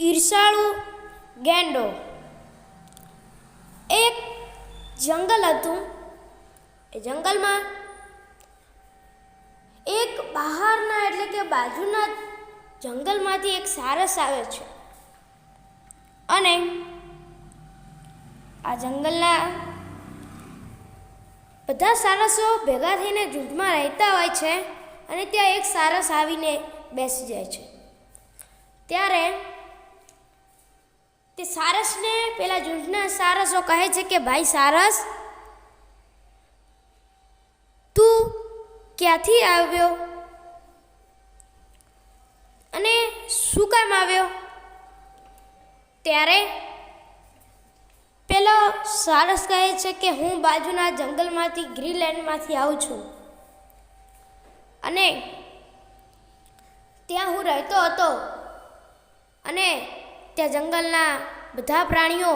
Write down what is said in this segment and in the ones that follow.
ઈર્ષાળુ ગેંડો. એક જંગલ હતું. એ જંગલમાં એક બહારના એટલે કે બાજુના જંગલમાંથી એક સારસ આવે છે. અને આ જંગલના બધા સારસો ભેગા થઈને જૂથમાં રહેતા હોય છે અને ત્યાં એક સારસ આવીને બેસી જાય છે. ત્યારે તે સારસને પેલા ઝૂંડના સારસો કહે છે કે, ભાઈ સારસ, તું ક્યાંથી આવ્યો? અને શું કામ આવ્યો? ત્યારે પેલો સારસ કહે છે કે, હું બાજુના જંગલમાંથી, ગ્રીનલેન્ડમાંથી આવું છું. અને ત્યાં હું રહેતો હતો. અને ત્યાં જંગલના બધા પ્રાણીઓ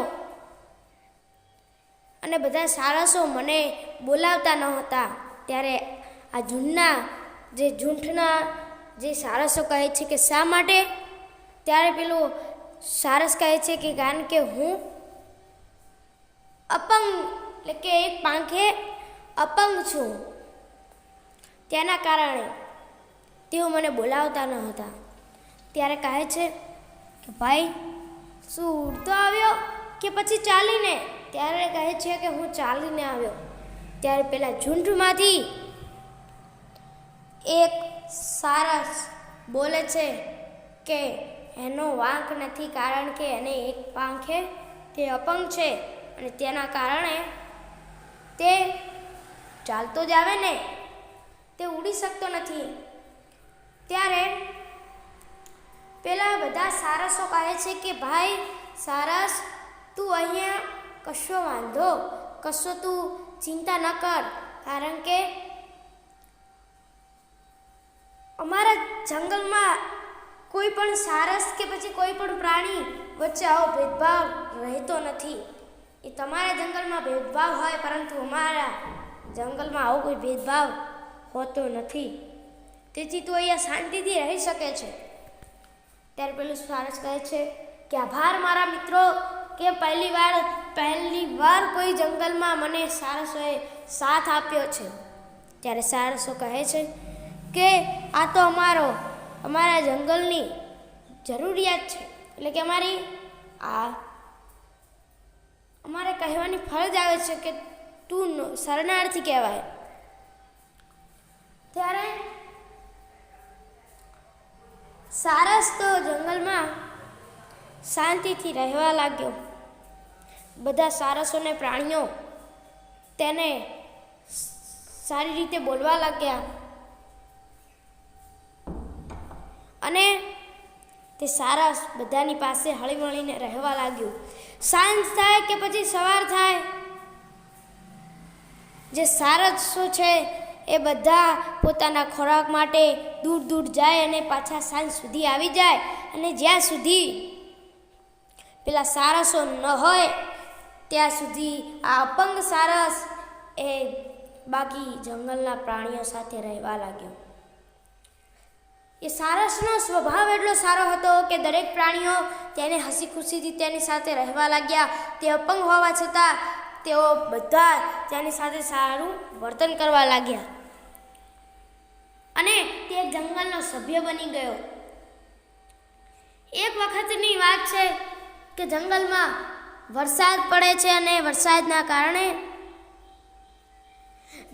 અને બધા સારસો મને બોલાવતા ન હતા. ત્યારે આ ઝૂંડના જે ઝૂંઠના જે સારસો કહે છે કે શા માટે? ત્યારે પેલું સારસ કહે છે કે કારણ કે હું અપંગ, એટલે કે એક પાંખે અપંગ છું. તેના કારણે તેઓ મને બોલાવતા ન હતા. ત્યારે કહે છે કે, ભાઈ શું ઉડતો આવ્યો કે પછી ચાલીને? ત્યારે કહે છે કે હું ચાલીને આવ્યો. ત્યારે પેલા ઝૂંડમાંથી એક સારસ બોલે છે કે એનો વાંક નથી કારણ કે એને એક પાંખે તે અપંગ છે અને તેના કારણે તે ચાલતો જ આવે ને? તે ઉડી શકતો નથી. ત્યારે પેલા બધા સારસો કહે છે કે, ભાઈ, સારસ, તું અહીંયા કશો વાંધો? કશો તું ચિંતા ન કર. કારણ કે અમારા જંગલમાં કોઈ પણ સારસ કે પછી કોઈ પણ પ્રાણી વચ્ચે આવો ભેદભાવ રહેતો નથી. એ તમારા જંગલમાં ભેદભાવ હોય, પરંતુ અમારા જંગલમાં આવો કોઈ ભેદભાવ હોતો નથી. તેથી તું અહીંયા શાંતિથી રહી શકે છે. ત્યારે પેલું સારસ કહે છે કે, આભાર મારા મિત્રો કે પહેલી વાર પહેલી વાર કોઈ જંગલમાં મને સારસોએ સાથ આપ્યો છે. ત્યારે સારસો કહે છે કે, આ તો અમારો, અમારા જંગલની જરૂરિયાત છે. એટલે કે અમારી, આ, અમારે કહેવાની ફરજ આવે છે કે તું શરણાર્થી કહેવાય. ત્યારે સારસ તો જંગલમાં શાંતિથી રહેવા લાગ્યો. બધા સારસોને પ્રાણીઓ તેને સારી રીતે બોલવા લાગ્યા. અને તે સારસ બધાની પાસે હળીમળીને રહેવા લાગ્યું. સાંજ થાય કે પછી સવાર થાય? જે સારસો છે એ બધા પોતાના ખોરાક માટે દૂર દૂર જાય અને પાછા સાંજ સુધી આવી જાય. અને જ્યાં સુધી પેલા સારસો ન હોય, ત્યાં સુધી આ અપંગ સારસ એ બાકી જંગલના પ્રાણીઓ સાથે રહેવા લાગ્યો. એ સારસનો સ્વભાવ એટલો સારો હતો કે દરેક પ્રાણીઓ તેને હસી ખુશીથી તેની સાથે રહેવા લાગ્યા. તે અપંગ હોવા છતાં તેઓ બધા તેની સાથે સારું વર્તન કરવા લાગ્યા. અને તે જંગલનો સભ્ય બની ગયો. એક વખતની વાત છે કે જંગલમાં વરસાદ પડે છે અને વરસાદના કારણે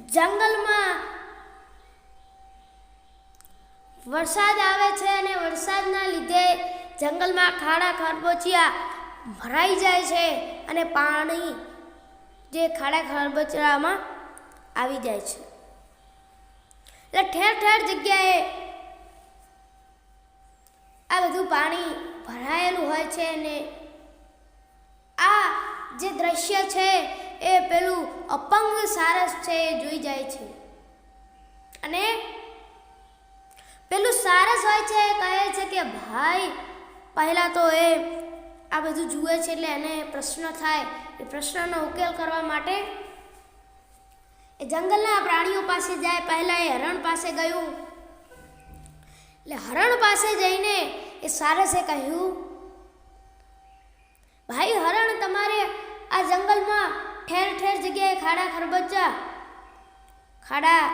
જંગલમાં વરસાદ આવે છે અને વરસાદના લીધે જંગલમાં ખાડા ખારબોચિયા ભરાઈ જાય છે અને પાણી જે ખાડા ખારબોચિયામાં આવી જાય છે. એટલે ઠેર ઠેર જગ્યાએ આ બધું પાણી ભરાયેલું હોય છે અને આ જે દ્રશ્ય છે એ પેલું અપંગ સારસ છે એ જોઈ જાય છે. અને પેલું સારસ હોય છે કહે છે કે, ભાઈ, પહેલાં તો એ આ બધું જુએ છે એટલે એને પ્રશ્ન થાય એ પ્રશ્નનો ઉકેલ કરવા માટે એ જંગલના પ્રાણીઓ પાસે જાય, પહેલાં એ હરણ પાસે ગયું. એટલે હરણ પાસે જઈને એ સારસે કહ્યું, ભાઈ, હરણ તમારે આ જંગલમાં ઠેર ઠેર જગ્યાએ ખાડા ખરબચા, ખાડા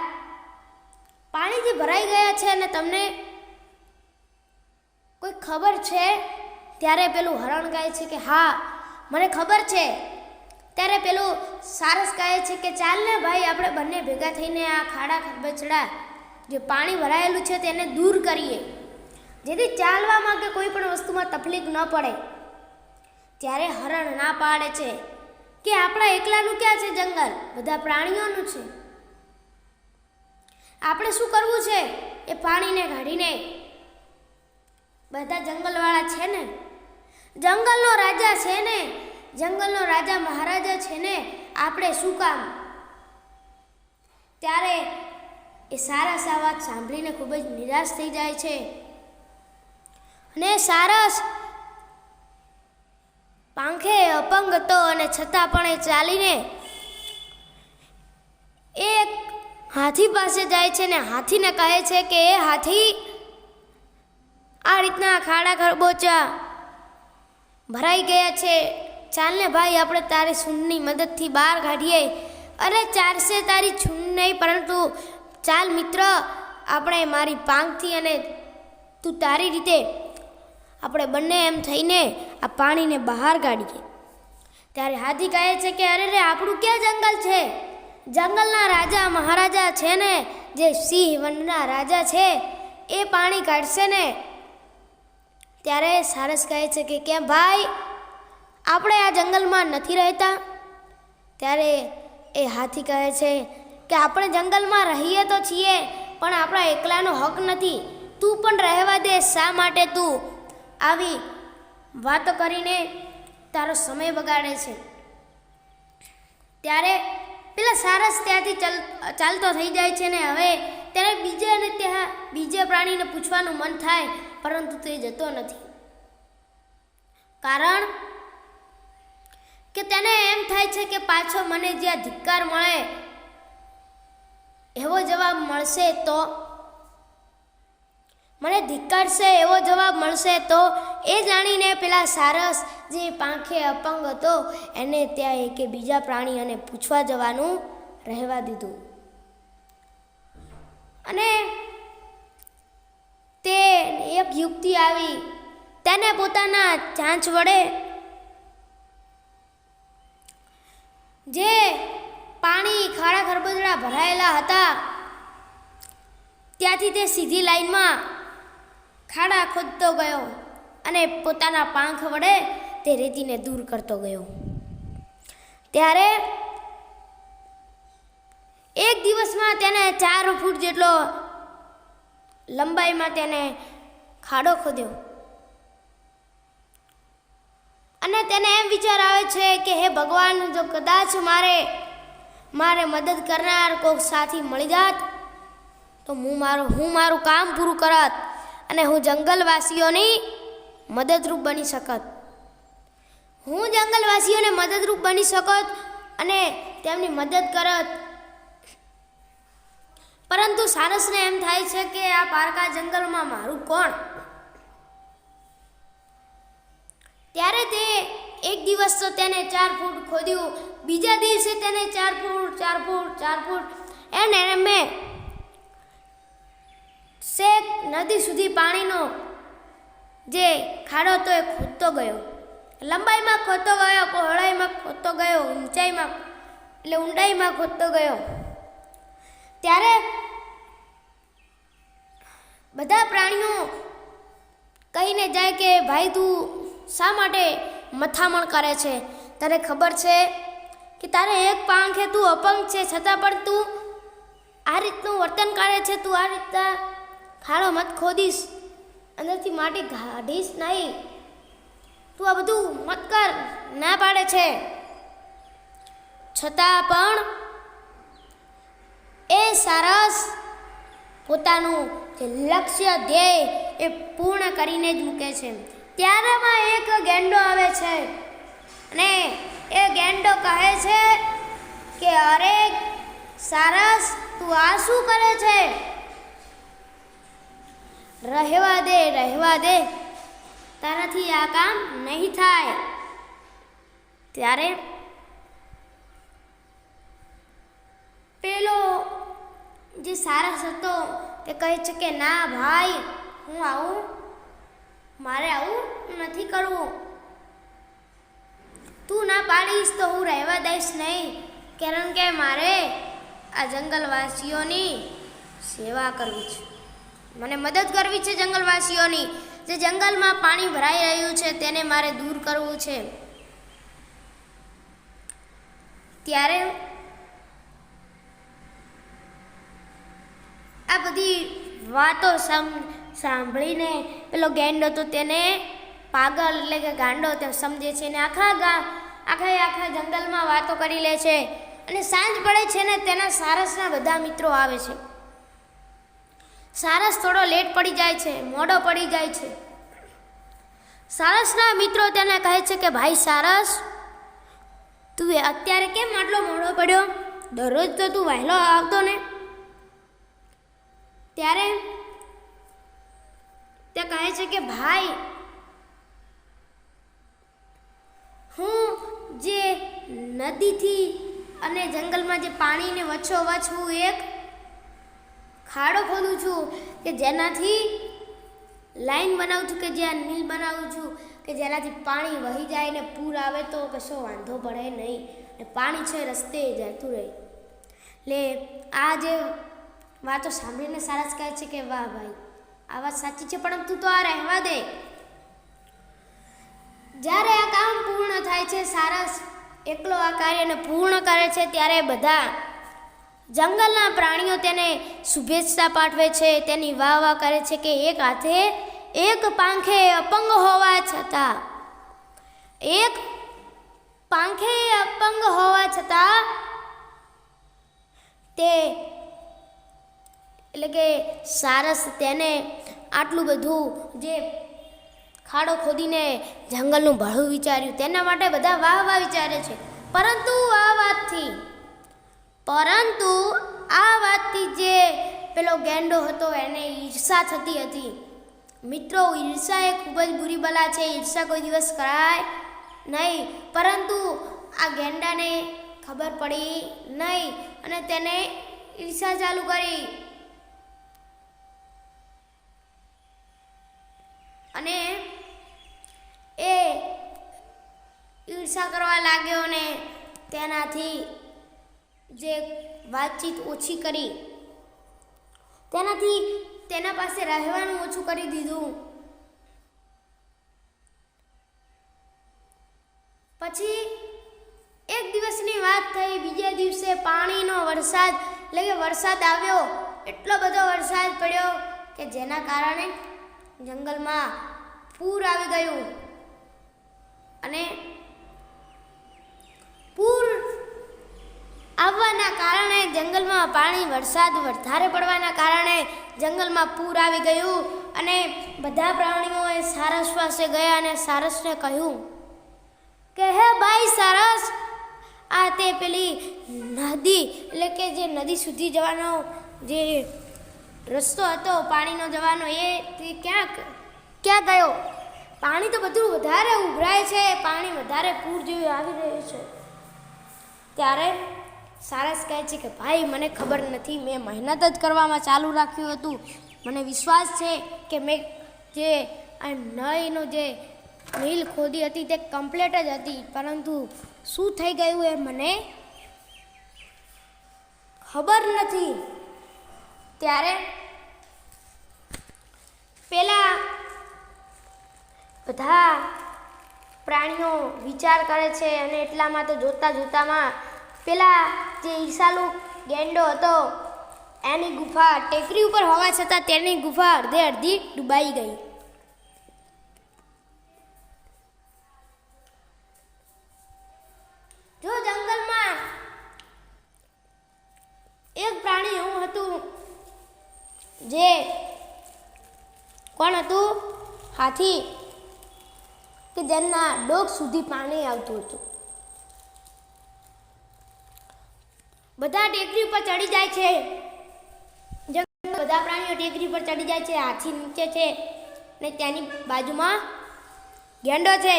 પાણીથી ભરાઈ ગયા છે અને તમને કોઈ ખબર છે? ત્યારે પેલું હરણ કહે છે કે, હા, મને ખબર છે. ત્યારે પેલું સારસ કહે છે કે ચાલ ને ભાઈ, આપણે બંને ભેગા થઈને આ ખાડા ખરબચડા જે પાણી ભરાયેલું છે તેને દૂર કરીએ. જેથી ચાલવામાં કે કોઈ પણ વસ્તુમાં તકલીફ ન પડે. ત્યારે હરણ ના પાડે છે કે આપણા એકલાનું ક્યાં છે જંગલ? બધા પ્રાણીઓનું છે. આપણે શું કરવું છે? એ પાણીને કાઢીને. બધા જંગલવાળા છે ને? જંગલનો રાજા છે ને? જંગલનો રાજા મહારાજા છે ને? આપણે શું કામ? ત્યારે એ સારા સા વાત સાંભળીને ખૂબ જ નિરાશ થઈ જાય છે. અને સારસ પાંખે અપંગ હતો અને છતાં પણ એ ચાલીને એક હાથી પાસે જાય છે ને હાથીને કહે છે કે, એ હાથી, આ રીતના ખાડા ખરબોચા ભરાઈ ગયા છે. ચાલને ભાઈ, આપણે તારી સૂંઢની મદદથી બહાર કાઢીએ. અરે ચારશે તારી છૂંડ નહીં, પરંતુ ચાલ મિત્ર, આપણે મારી પાંખથી અને તું તારી રીતે આપણે બંને એમ થઈને આ પાણીને બહાર કાઢીએ. ત્યારે હાથી કહે છે કે, અરે રે, આપણું ક્યાં જંગલ છે? જંગલના રાજા મહારાજા છે ને, જે સિંહ વનના રાજા છે, એ પાણી કાઢશે ને? ત્યારે સારસ કહે છે કે, કેમ ભાઈ? આપણે આ જંગલમાં નથી રહેતા? ત્યારે એ હાથી કહે છે કે આપણે જંગલમાં રહીએ તો છીએ, પણ આપણા એકલાનો હક નથી. તું પણ રહેવા દે, શા માટે તું? આવી વાતો કરીને તારો સમય બગાડે છે. ત્યારે પેલા સારસ ત્યાંથી ચાલ, ચાલતો થઈ જાય છે ને હવે ત્યારે બીજાને ત્યાં બીજે પ્રાણીને પૂછવાનું મન થાય, પરંતુ તે જતો નથી. કારણ કે તેને એમ થાય છે કે પાછો મને જ્યાં ધિક્કાર મળે, એવો જવાબ મળશે તો? મને ધિક્કારશે એવો જવાબ મળશે તો? એ જાણીને પેલા સારસ જે પાંખે અપંગ હતો, એને ત્યાં એકે બીજા પ્રાણી અને પૂછવા જવાનું રહેવા દીધું. અને તે એક યુક્તિ આવી, તેને પોતાના ચાંચ વડે જે પાણી ખાડા ખરબચડા ભરાયેલા હતા, ત્યાંથી તે સીધી લાઈનમાં ખાડા ખોદતો ગયો અને પોતાના પાંખ વડે તે રેતીને દૂર કરતો ગયો. ત્યારે એક દિવસમાં તેને ચાર ફૂટ જેટલો લંબાઈમાં તેને ખાડો ખોદ્યો. અને તેને એમ વિચાર આવે છે કે હે ભગવાન, જો કદાચ મારે મારે મદદ કરનાર કોઈક સાથી મળી જાત, તો હું મારું હું મારું કામ પૂરું કરત અને હું જંગલવાસીઓની મદદરૂપ બની શકત. હું જંગલવાસીઓને મદદરૂપ બની શકત અને તેમની મદદ કરત. પરંતુ સારસને એમ થાય છે કે આ પારકા જંગલમાં મારું કોણ? ત્યારે એક દિવસ તો તેને ચાર ફૂટ ખોદ્યું, બીજા દિવસે તેને ચાર ફૂટ ચાર ફૂટ ચાર ફૂટ. એને મેં શેક નદી સુધી પાણીનો જે ખાડો હતો એ ખોદતો ગયો. લંબાઈમાં ખોદતો ગયો, પહોળાઈમાં ખોદતો ગયો, ઊંચાઈમાં, એટલે ઊંડાઈમાં ખોદતો ગયો. ત્યારે બધા પ્રાણીઓ કહીને જાય કે, ભાઈ, તું શા માટે મથામણ કરે છે. તને ખબર છે કે તારે એક પાંખે તું અપંગ છે, છતાં પણ તું આ રીતનું વર્તન કરે છે, તું આ રીતના ખાડો મત ખોદીશ, અંદરથી માટી કાઢીશ નહીં. તું આ બધું મત કર, ના પાડે છે. છતાં પણ એ સરસ પોતાનું જે લક્ષ્ય, ધ્યેય એ પૂર્ણ કરીને જ મૂકે છે. ત્યારેમાં એક ગેંડો આવે છે. અને એ ગેંડો કહે છે કે, અરે, સારસ, તું આ શું કરે છે? રહેવા દે રહેવા દે. તારાથી આ કામ નહીં થાય. ત્યારે પેલો જે સારસ હતો, તે કહે છે કે, ના ભાઈ, હું આવું મારે આવું નથી કરવું. તું ના પાડીશ તો હું રહેવા દઈશ નહીં. કારણ કે મારે આ જંગલવાસીઓની સેવા કરવી છે. મને મદદ કરવી છે જંગલવાસીઓની. જે જંગલમાં પાણી ભરાઈ રહ્યું છે તેને મારે દૂર કરવું છે. ત્યારે આ બધી વાતો સમ- સાંભળીને પેલો ગેંડો તો તેને પાગલ એટલે કે ગાંડો તે સમજે છે ને આખા ગા આખા આખા જંગલમાં વાતો કરી લે છે અને સાંજ પડે છે ને તેના સારસના બધા મિત્રો આવે છે. સારસ થોડો લેટ પડી જાય છે, મોડો પડી જાય છે. સારસના મિત્રો તેને કહે છે કે, ભાઈ સારસ, તું અત્યારે કેમ આટલો મોડો પડ્યો? દરરોજ તો તું વહેલો આવતો ને. ત્યારે તે કહે છે કે, ભાઈ, હું જે નદીથી અને જંગલમાં જે પાણીને વચ્ચોવચ હું એક ખાડો ખોદું છું કે જેનાથી લાઈન બનાવું છું કે જ્યાં નીલ બનાવું છું કે જેનાથી પાણી વહી જાય ને પૂર આવે તો કશો વાંધો પડે નહીં ને પાણી છે રસ્તે જતું રહે. એટલે આ જે વાતો સાંભળીને સારસ કહે છે કે, વાહ ભાઈ આ વાત સાચી છે પરંતુ તો આ રહેવા દે. જ્યારે આ કામ પૂર્ણ થાય છે સારસ એકલો આ કાર્યને પૂર્ણ કરે છે, ત્યારે બધા જંગલના પ્રાણીઓ તેને શુભેચ્છા પાઠવે છે, તેની વાહ વાહ કરે છે કે એક હાથે એક પાંખે અપંગ હોવા છતાં, એક પાંખે અપંગ હોવા છતાં તે એટલે કે સારસ તેને આટલું બધું જે ખાડો ખોદીને જંગલનું ભાડું વિચાર્યું, તેના માટે બધા વાહ વાહ વિચારે છે. પરંતુ આ વાતથી, પરંતુ આ વાતથી જે પેલો ગેંડો હતો, એને ઈર્ષા થતી હતી. મિત્રો ઈર્ષા એ ખૂબ જ બુરી બલા છે, ઈર્ષા કોઈ દિવસ કરાય નહીં. પરંતુ આ ગેંડાને ખબર પડી નહીં અને તેને ઈર્ષા ચાલુ કરી. અને એ ઈર્ષા કરવા લાગ્યો ને તેનાથી જે વાતચીત ઓછી કરી, તેનાથી તેના પાસે રહેવાનું ઓછું કરી દીધું. પછી એક દિવસની વાત થઈ, બીજા દિવસે પાણીનો વરસાદ, એટલે કે વરસાદ આવ્યો, એટલો બધો વરસાદ પડ્યો કે જેના કારણે જંગલમાં પૂર આવી ગયું. અને પૂર આવવાના કારણે જંગલમાં પાણી વરસાદ વધારે પડવાના કારણે જંગલમાં પૂર આવી ગયું અને બધા પ્રાણીઓએ સારસ પાસે ગયા અને સારસને કહ્યું, કે હે ભાઈ સારસ, આ તે પેલી નદી, એટલે કે જે નદી સુધી જવાનો જે રસ્તો હતો, પાણીનો જવાનો એ ક્યાં ક્યાં ગયો? પાણી તો બધું વધારે ઉભરાય છે, પાણી વધારે પૂર જેવું આવી રહ્યું છે. ત્યારે સારસ કહે છે કે, ભાઈ, મને ખબર નથી, મેં મહેનત જ કરવામાં ચાલુ રાખ્યું હતું. મને વિશ્વાસ છે કે મેં જે આ નળીનું જે મિલ ખોદી હતી તે કમ્પ્લીટ જ હતી. પરંતુ શું થઈ ગયું એ મને ખબર નથી. ત્યારે પેલા બધા પ્રાણીઓ વિચાર કરે છે અને એટલામાં તો જોતા જોતામાં પેલા જે ઈસાલુ ગેંડો હતો, એની ગુફા ટેકરી ઉપર હોવા છતાં તેની ગુફા અડધે અડધી ડૂબાઈ ગઈ. હાથી કે જેના ડોક સુધી પાણી આવતું હતું. બધા ટેકરી ઉપર ચડી જાય છે. બધા પ્રાણીઓ ટેકરી પર ચડી જાય છે, હાથી નીચે છે ને ત્યાંની બાજુમાં ગેંડો છે.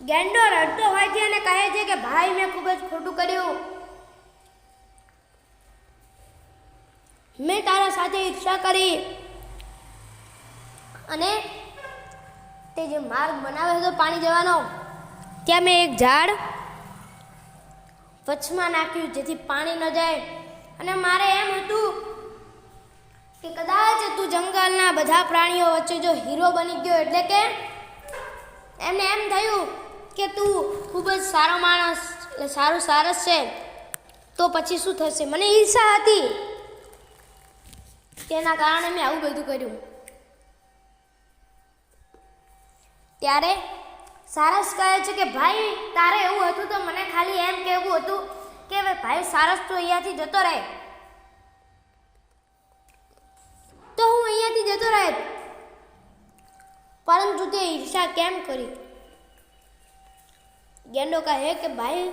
ગેંડો રડતો હોય છે અને કહે છે કે, ભાઈ, મેં ખૂબ જ ખોટું કર્યું. મેં તારા સાથે ઈચ્છા કરી. અને તે જે માર્ગ બનાવ્યો હતો પાણી જવાનો, ત્યાં મેં એક ઝાડ વચમાં નાખ્યું જેથી પાણી ન જાય. અને મારે એમ હતું કે કદાચ તું જંગલના બધા પ્રાણીઓ વચ્ચે જો હીરો બની ગયો એટલે કે એમને એમ થયું કે તું ખૂબ જ સારો માણસ સારું સારસ છે, તો પછી શું થશે? મને ઈર્ષા હતી. તેના કારણે મેં આવું બધું કર્યું. ત્યારે સારસ કહે છે કે, ભાઈ, તારે એવું હતું તો મને ખાલી એમ કહેવું હતું કે ભાઈ, સારસ તો અહીંયાથી જતો રહે. તો હું અહીંયાથી જતો રહે. પરંતુ તે ઈર્ષા કેમ કરી? ગેંડો કહે કે, ભાઈ,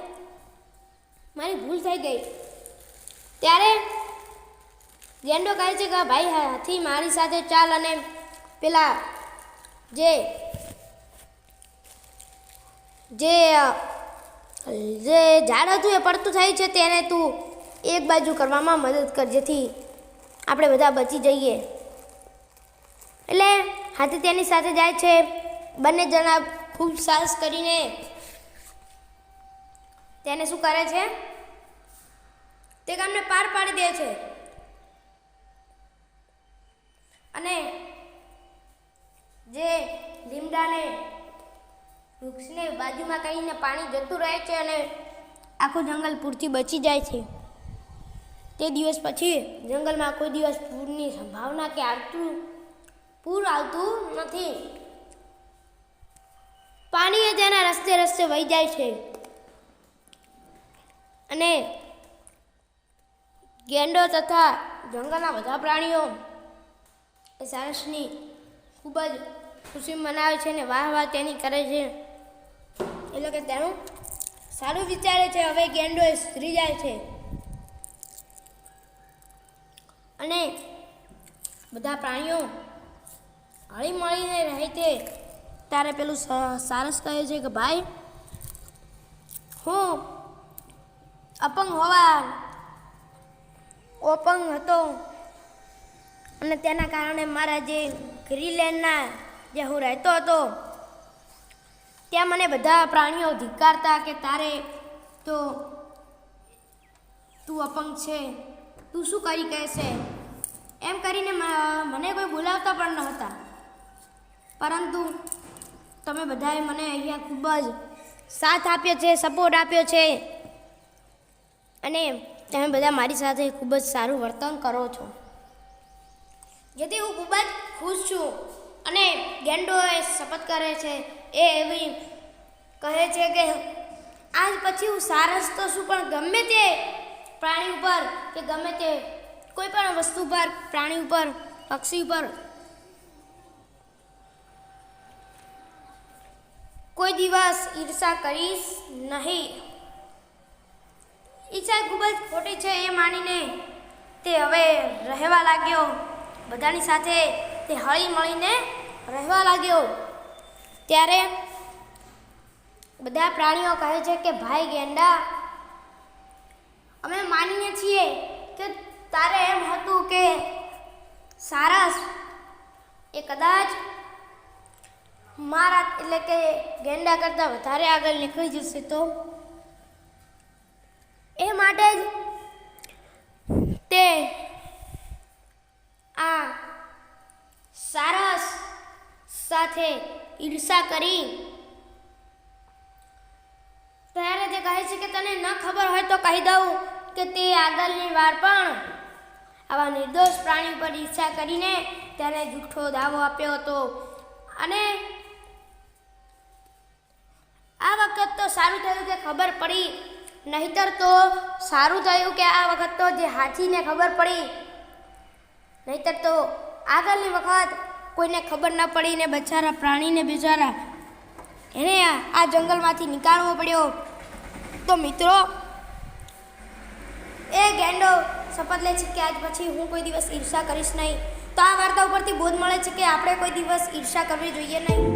મારી ભૂલ થઈ ગઈ. ત્યારે ગેંડો કહે છે કે, ભાઈ, હાથી મારી સાથે ચાલ અને પેલા જે જે જે ઝાડ હતું એ પડતું થાય છે તેને તું એક બાજુ કરવામાં મદદ કર, જેથી આપણે બધા બચી જઈએ. એટલે હાથી તેની સાથે જાય છે. બંને જણા ખૂબ સાહસ કરીને તેને શું કરે છે? તે કામને પાર પાડી દે છે. અને જે લીમડાને વૃક્ષને બાજુમાં કરીને પાણી જતું રહે છે અને આખું જંગલ પૂરથી બચી જાય છે. તે દિવસ પછી જંગલમાં કોઈ દિવસ પૂરની સંભાવના કે આવતું પૂર આવતું નથી. પાણી એ તેના રસ્તે રસ્તે વહી જાય છે. અને ગેંડો તથા જંગલના બધા પ્રાણીઓ એ સારસની ખૂબ જ ખુશી મનાવે છે અને વાહ વાહ તેની કરે છે. એટલે કે તેનું સારું વિચારે છે, હવે ગેંડો એ સુધરી જાય છે. અને બધા પ્રાણીઓ હળી મળીને રહે છે. ત્યારે પેલું સારસ કહે છે કે, ભાઈ, હું અપંગ હોવા અપંગ હતો અને તેના કારણે મારા જે ગ્રીલેન્ડના, જે હું રહેતો હતો ત્યાં મને બધા પ્રાણીઓ ધિક્કારતા કે તારે તો તું અપંગ છે. તું શું કરી કહેશે? એમ કરીને મને કોઈ બોલાવતા પણ નહોતા. પરંતુ તમે બધાએ મને અહીંયા ખૂબ જ સાથ આપ્યો છે સપોર્ટ આપ્યો છે. અને તમે બધા મારી સાથે ખૂબ જ સારું વર્તન કરો છો. જેથી હું ખૂબ જ ખુશ છું. અને ગેંડો એ શપથ કરે છે, એ એવી કહે છે કે, આજ પછી હું સારસ તો શું પણ ગમે તે પ્રાણી ઉપર, કે ગમે તે કોઈ પણ વસ્તુ પર પ્રાણી ઉપર, પક્ષી ઉપર, કોઈ દિવસ ઈર્ષા કરીશ નહીં. ઈચ્છા ખૂબ જ ખોટી છે, એ માનીને તે હવે રહેવા લાગ્યો. બધાની સાથે તે હળી મળીને રહેવા લાગ્યો. ત્યારે બધા પ્રાણીઓ કહે છે કે, ભાઈ ગેંડા, અમે માનીએ છીએ કે તારે એમ હતું કે સારસ એ કદાચ મારા એટલે કે ગેંડા કરતાં વધારે આગળ નીકળી જશે તો? એ માટે જ તે આ સારસ સાથે ઈર્ષા કરી. ત્યારે તે કહે છે કે તને ન ખબર હોય તો કહી દઉં કે તે આગળની વાર પણ આવા નિર્દોષ પ્રાણી પર ઈર્ષા કરીને તેને જૂઠો દાવો આપ્યો હતો. અને આ વખત તો સારું થયું કે ખબર પડી. નહીતર તો સારું થયું કે આ વખત તો જે હાથીને ખબર પડી. નહીતર તો આગળની વખત કોઈને ખબર ન પડીને બચારા પ્રાણીને બિચારા એને આ જંગલમાંથી નીકાળવો પડ્યો. તો મિત્રો, એ ગેંડો શપથ લે છે કે આજ પછી હું કોઈ દિવસ ઈર્ષા કરીશ નહીં. તો આ વાર્તા ઉપરથી બોધ મળે છે કે આપણે કોઈ દિવસ ઈર્ષા કરવી જોઈએ નહીં.